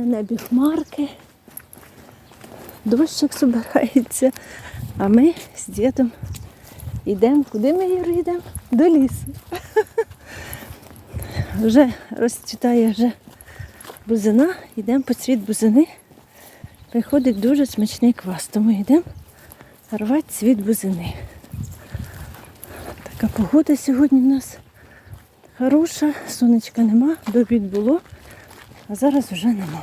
На небі хмарки. Дощик збирається. А ми з дідом йдемо. Куди ми Юр, йдемо? До лісу. Вже розцвітає вже бузина, йдемо по цвіт бузини. Приходить дуже смачний квас, тому йдемо рвати цвіт бузини. Така погода сьогодні в нас хороша, сонечка нема, до обід було, а зараз вже нема.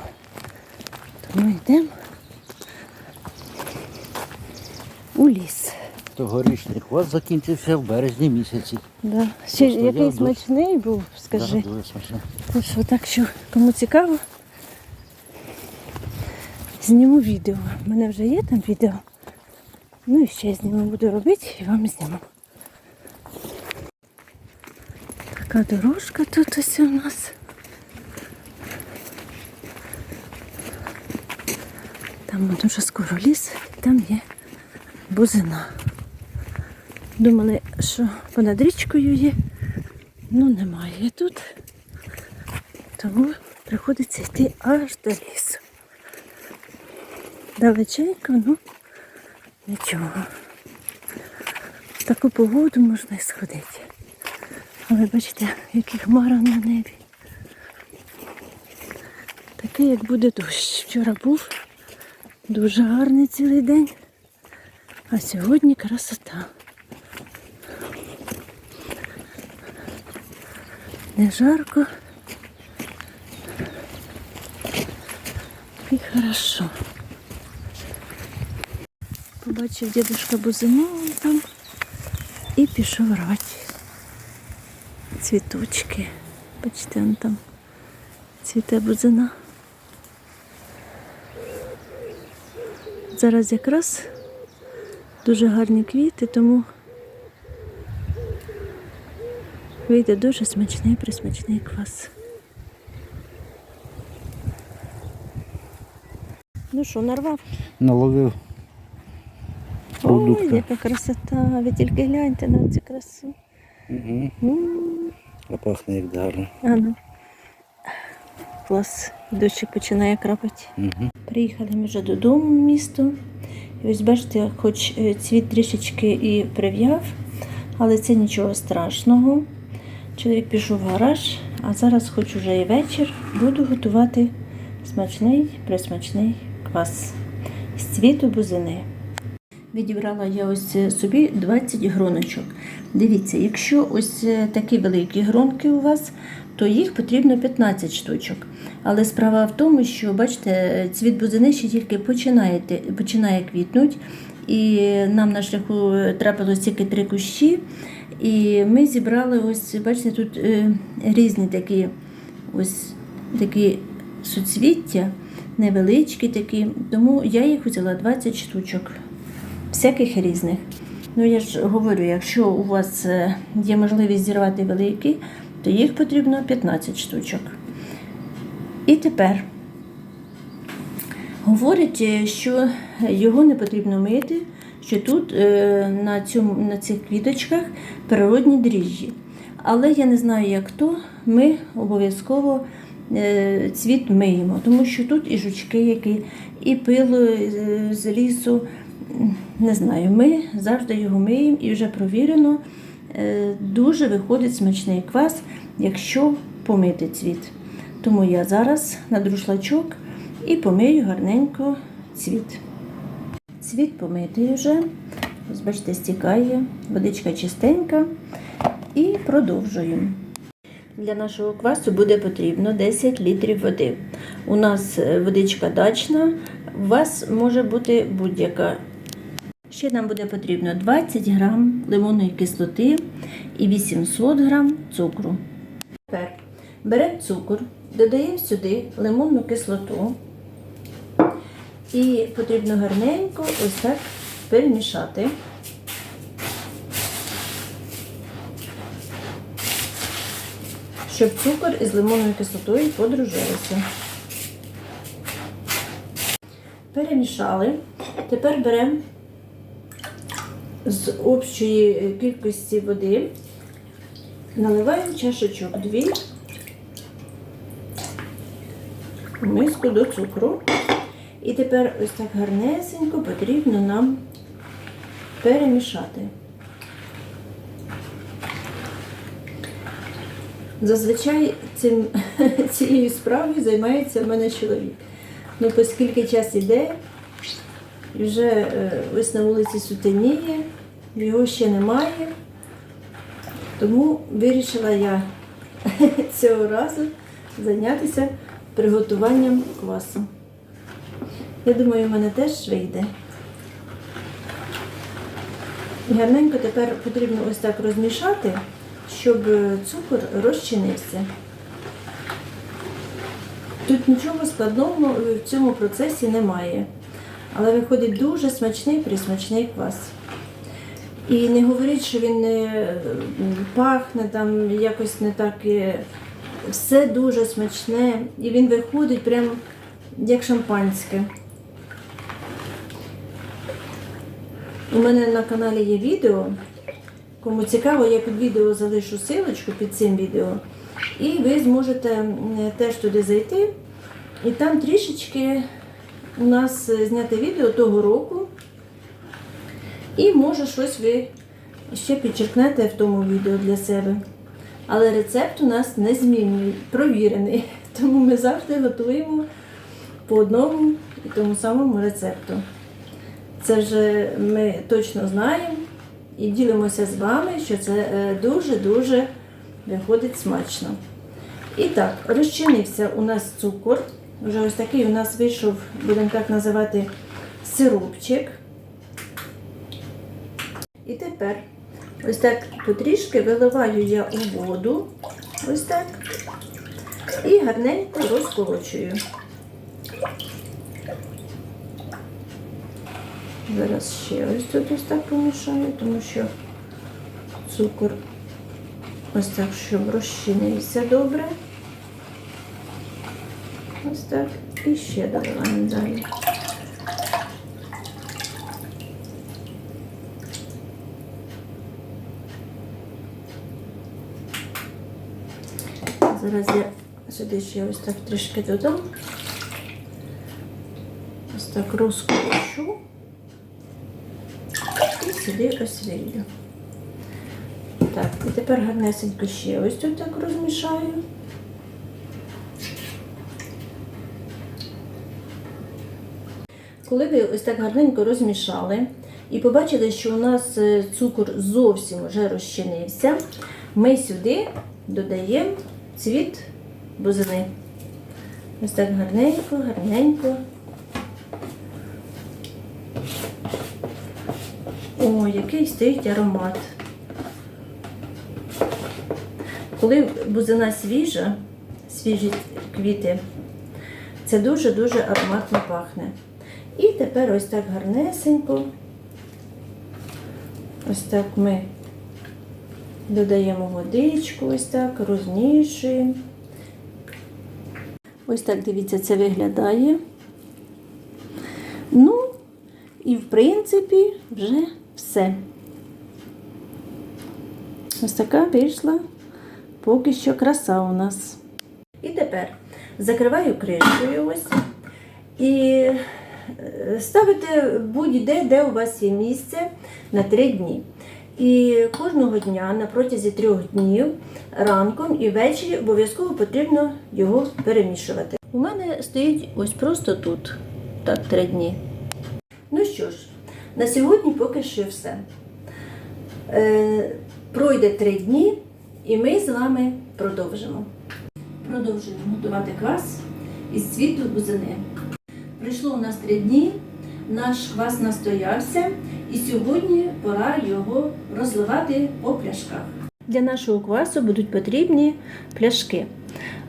Тому йдемо у ліс. Тогорічний хвост закінчився в березні місяці. Да. Ще Просто який я дуже- смачний був, скажи. Зараз дуже. Ну що, так що кому цікаво, зніму відео. У мене вже є там відео. Ну і ще зніму, буду робити і вам зніму. Така дорожка тут ось у нас. Там дуже скоро ліс, там є бузина. Думали, що понад річкою є, ну немає тут. Тому приходиться йти аж до лісу. Далеченько, ну нічого. В таку погоду можна і сходити. Але бачите, які хмара на небі. Такий, як буде дощ. Вчора був дуже гарний цілий день, а сьогодні красота. Не жарко. І хорошо. Побачив дідушка бузину вон там і пішов рвати цвіточки. Бачите, там цвіте бузина. Зараз якраз дуже гарні квіти, тому вийде дуже смачний, присмачний квас. Ну що, нарвав? Наловив Ой, яка красота. Ви тільки гляньте на цю красу. Угу. М, А пахне як гарно. А ну. Клас. Дощик починає крапати. Угу. Приїхали ми вже додому в місто. І ось бачите, хоч е, цвіт трішечки і прив'яв, але це нічого страшного. Чоловік пішов в гараж, а зараз, хоч уже і вечір, буду готувати смачний, присмачний квас з цвіту бузини. Відібрала я ось е, собі 20 гроночок. Дивіться, якщо ось е, такі великі гронки у вас, то їх потрібно 15 штучок. Але справа в тому, що бачите, цвіт бузини ще тільки починає, починає квітнути. І нам на шляху трапилось тільки три кущі. І ми зібрали ось, бачите, тут е, різні такі ось такі суцвіття, невеличкі такі. Тому я їх взяла 20 штучок всяких різних. Ну, я ж говорю, якщо у вас е, є можливість зірвати великі, то їх потрібно 15 штучок. І тепер говорять, е, що його не потрібно мити, що тут е, на, цьому, на цих квіточках природні дріжджі. Але я не знаю, як то, ми обов'язково е, цвіт миємо, тому що тут і жучки, які, і пило е, з лісу. Не знаю, ми завжди його миємо і вже провірено. Е, Дуже виходить смачний квас, якщо помити цвіт. Тому я зараз на друшлачок і помию гарненько цвіт. Цвіт помитий вже. Ось бачите, стікає, водичка чистенька. І продовжуємо. Для нашого квасу буде потрібно 10 літрів води. У нас е, водичка дачна, у вас може бути будь-яка. Ще нам буде потрібно 20 грам лимонної кислоти і 800 грам цукру. Тепер беремо цукор, додаємо сюди лимонну кислоту і потрібно гарненько ось так перемішати. Щоб цукор із лимонною кислотою подружилися. Перемішали. Тепер беремо з общої кількості води, наливаємо чашечок дві в миску до цукру. І тепер ось так гарнесенько потрібно нам перемішати. Зазвичай цим, цією справою займається в мене чоловік. Ну, оскільки час іде, і вже е, ось на вулиці сутеніє, його ще немає, тому вирішила я цього разу зайнятися приготуванням квасу. Я думаю, в мене теж вийде. Гарненько тепер потрібно ось так розмішати, щоб е, цукор розчинився. Тут нічого складного в цьому процесі немає. Але виходить дуже смачний, присмачний квас. І не говоріть, що він не пахне там якось не так. Все дуже смачне. І він виходить прямо як шампанське. У мене на каналі є відео. Кому цікаво, я під відео залишу силочку під цим відео. І ви зможете теж туди зайти. І там трішечки у нас е, зняте відео того року. І може щось ви ще підчеркнете в тому відео для себе. Але рецепт у нас незмінний, провірений. Тому ми завжди готуємо по одному і тому самому рецепту. Це вже ми точно знаємо і ділимося з вами, що це е, дуже-дуже виходить смачно. І так, розчинився у нас цукор. Вже ось такий у нас вийшов, будемо так називати, сиропчик. І тепер ось так потрішки виливаю я у воду. Ось так. І гарненько розколочую. Зараз ще ось тут ось так помішаю, тому що цукор ось так, щоб розчинився добре. Ось так. І ще доливаємо далі. Зараз я сюди ще ось так трішки додам. Ось так розкручу. І сюди ось. Так, і тепер гарнесенько ще ось тут так розмішаю. Коли ви ось так гарненько розмішали і побачили, що у нас е, цукор зовсім вже розчинився, ми сюди додаємо цвіт бузини. Ось так гарненько, гарненько. О, який стоїть аромат. Коли бузина свіжа, свіжі квіти, це дуже-дуже ароматно пахне. І тепер ось так гарнесенько. Ось так ми додаємо водичку, ось так, розмішуємо. Ось так, дивіться, це виглядає. Ну, і в принципі вже все. Ось така вийшла поки що краса у нас. І тепер закриваю кришкою ось і ставите будь-де, де у вас є місце на три дні. І кожного дня на протязі трьох днів ранком і ввечері обов'язково потрібно його перемішувати. У мене стоїть ось просто тут, так, три дні. Ну що ж, на сьогодні поки що все. Е, пройде три дні, і ми з вами продовжимо. Продовжуємо готувати квас із цвіту бузини. Прийшло у нас три дні, наш квас настоявся, і сьогодні пора його розливати по пляшках. Для нашого квасу будуть потрібні пляшки.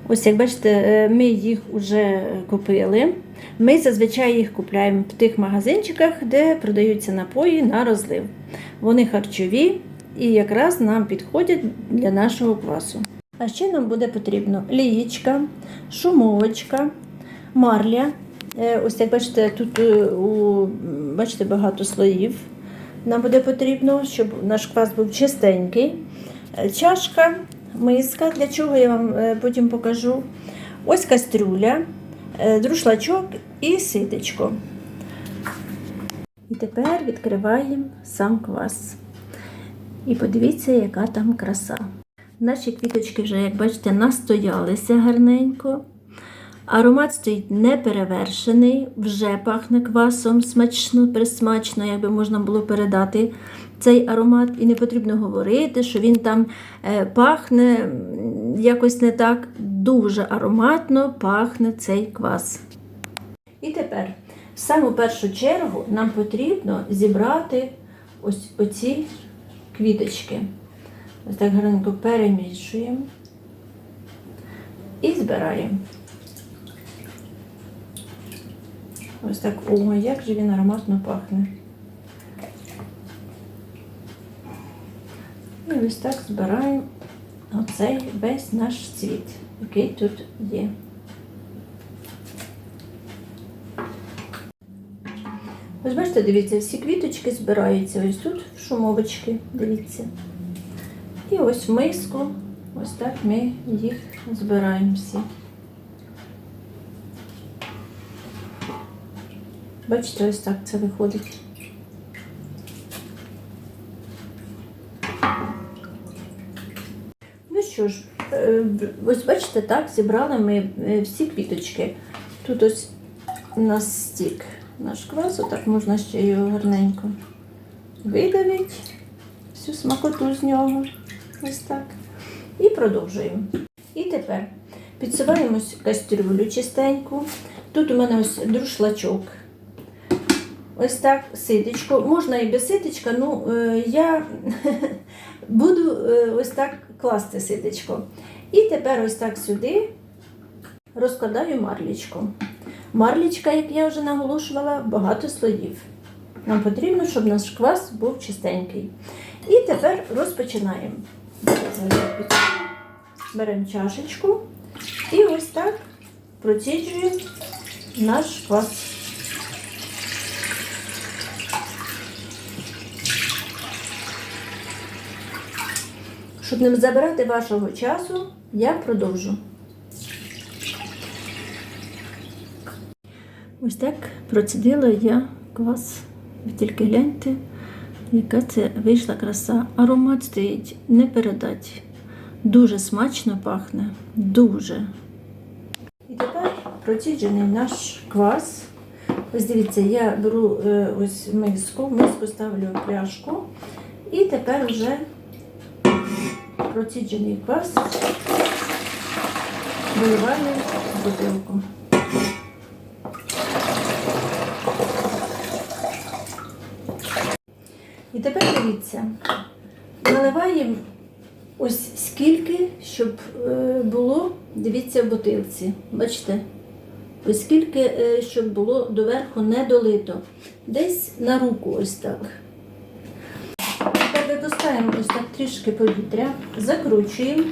Ось як бачите, е, ми їх вже купили. Ми зазвичай їх купляємо в тих магазинчиках, де продаються напої на розлив. Вони харчові і якраз нам підходять для нашого квасу. А ще нам буде потрібно лієчка, шумовочка, марля. Е, Ось як бачите, тут е, у, бачите, багато слоїв. Нам буде потрібно, щоб наш квас був чистенький. Е, Чашка, миска, для чого я вам потім покажу. Ось кастрюля, друшлачок і ситечко. І тепер відкриваємо сам квас. І подивіться, яка там краса. Наші квіточки вже, як бачите, настоялися гарненько. Аромат стоїть неперевершений, вже пахне квасом смачно, присмачно, якби можна було передати цей аромат. І не потрібно говорити, що він там е, пахне якось не так. Дуже ароматно пахне цей квас. І тепер, в саму першу чергу, нам потрібно зібрати ось оці квіточки. Ось так гарненько перемішуємо і збираємо. Ось так, о, як же він ароматно пахне. І ось так збираємо оцей весь наш цвіт, який тут є. Ось бачите, дивіться, всі квіточки збираються ось тут, в шумовочки, дивіться. І ось в миску, ось так ми їх збираємо всі. Бачите, ось так це виходить. Ну що ж, е, ось бачите, так, зібрали ми е, всі квіточки. Тут ось у нас стік наш квас, отак можна ще його гарненько видавити, всю смакоту з нього. Ось так. І продовжуємо. І тепер підсуваємо ось кастрюлю чистеньку. Тут у мене ось друшлачок. Ось так ситечко. Можна і без ситечка, ну е, я буду е, ось так класти ситечко. І тепер ось так сюди розкладаю марлічку. Марлічка, як я вже наголошувала, багато слоїв. Нам потрібно, щоб наш квас був чистенький. І тепер розпочинаємо. Беремо чашечку і ось так проціджуємо наш квас. Щоб не забирати вашого часу, я продовжу. Ось так процідила я квас. Ви тільки гляньте, яка це вийшла краса. Аромат стоїть не передати. Дуже смачно пахне. Дуже. І тепер проціджений наш квас. Ось дивіться, я беру е, ось миску, в миску ставлю пляшку. І тепер вже проціджений квас виливаю в бутилку. І тепер дивіться, наливаємо ось скільки, щоб е, було, дивіться, в бутилці. Бачите? Ось скільки, е, щоб було доверху не долито. Десь на руку ось так. Випускаємо ось так трішки повітря, закручуємо.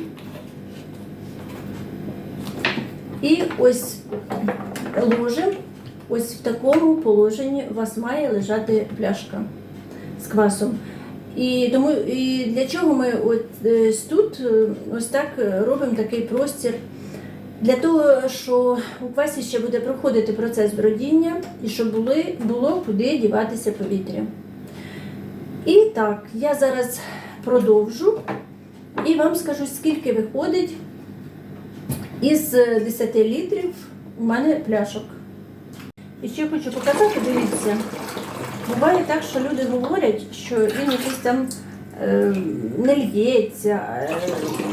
І ось ложимо, ось в такому положенні у вас має лежати пляшка з квасом. І тому і для чого ми е, тут е, ось так робимо такий простір? Для того, що у квасі ще буде проходити процес бродіння і щоб були, було куди діватися повітря. І так, я зараз продовжу і вам скажу, скільки виходить із 10 літрів у мене пляшок. І ще хочу показати, дивіться. Буває так, що люди говорять, що він якийсь там е, не лється е,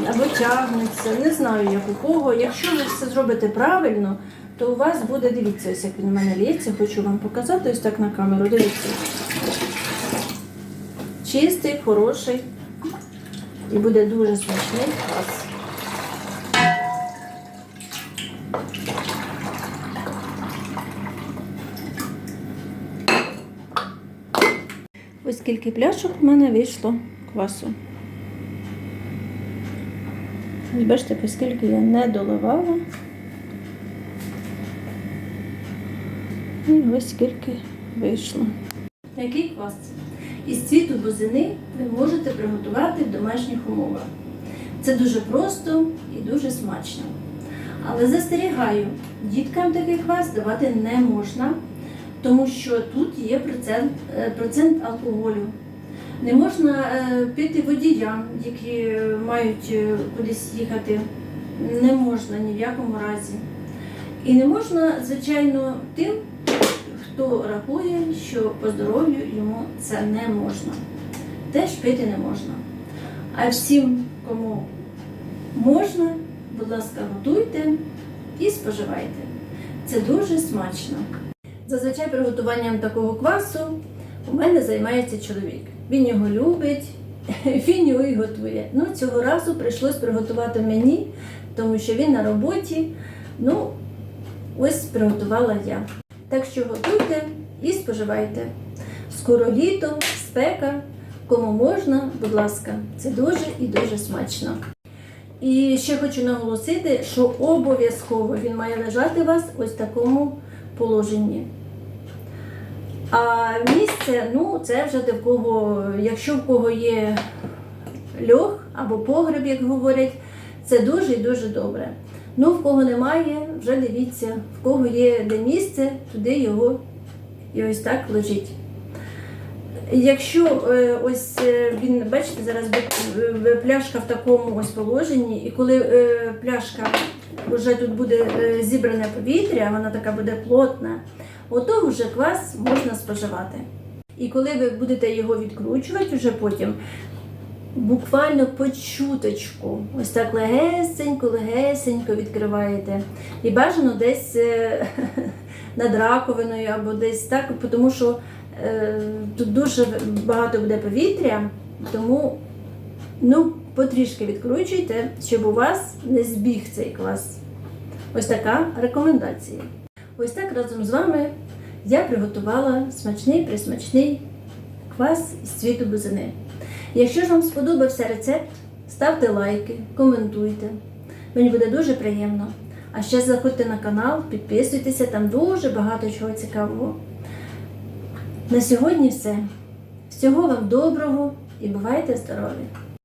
або тягнеться. Не знаю, як у кого. Якщо ви все зробите правильно, то у вас буде, дивіться, ось як він у мене лється, хочу вам показати ось так на камеру. Дивіться. Чистий, хороший і буде дуже смачний квас. Ось скільки пляшок в мене вийшло квасу. Бачите, оскільки я не доливала. І ось скільки вийшло. Який квас? Із цвіту бузини ви можете приготувати в домашніх умовах. Це дуже просто і дуже смачно. Але застерігаю, діткам такий квас давати не можна, тому що тут є процент, е, процент алкоголю. Не можна е, пити водіям, які мають е, кудись їхати. Не можна ні в якому разі. І не можна, звичайно, тим, хто рахує, що по здоров'ю йому це не можна. Теж пити не можна. А всім, кому можна, будь ласка, готуйте і споживайте. Це дуже смачно. Зазвичай приготуванням такого квасу у мене займається чоловік. Він його любить, він його і готує. Ну, цього разу прийшлось приготувати мені, тому що він на роботі. Ну, ось приготувала я. Так що готуйте і споживайте. Скоро літо, спека, кому можна, будь ласка, це дуже і дуже смачно. І ще хочу наголосити, що обов'язково він має лежати у вас ось в такому положенні. А місце, ну, це вже в кого, якщо в кого є льох або погреб, як говорять, це дуже і дуже добре. Ну, в кого немає, вже дивіться, в кого є де місце, туди його і ось так лежить. Якщо е, ось е, він, бачите, зараз е, пляшка в такому ось положенні, і коли пляшка вже тут буде зібране повітря, вона така буде плотна, ото вже квас можна споживати. І коли ви будете його відкручувати вже потім, буквально по чуточку, ось так легесенько, легесенько відкриваєте. І бажано десь е, над раковиною або десь так, тому що е, тут дуже багато буде повітря, тому ну, потрішки відкручуйте, щоб у вас не збіг цей квас. Ось така рекомендація. Ось так разом з вами я приготувала смачний присмачний квас із цвіту бузини. Якщо ж вам сподобався рецепт, ставте лайки, коментуйте. Мені буде дуже приємно. А ще заходьте на канал, підписуйтеся, там дуже багато чого цікавого. На сьогодні все. Всього вам доброго і бувайте здорові!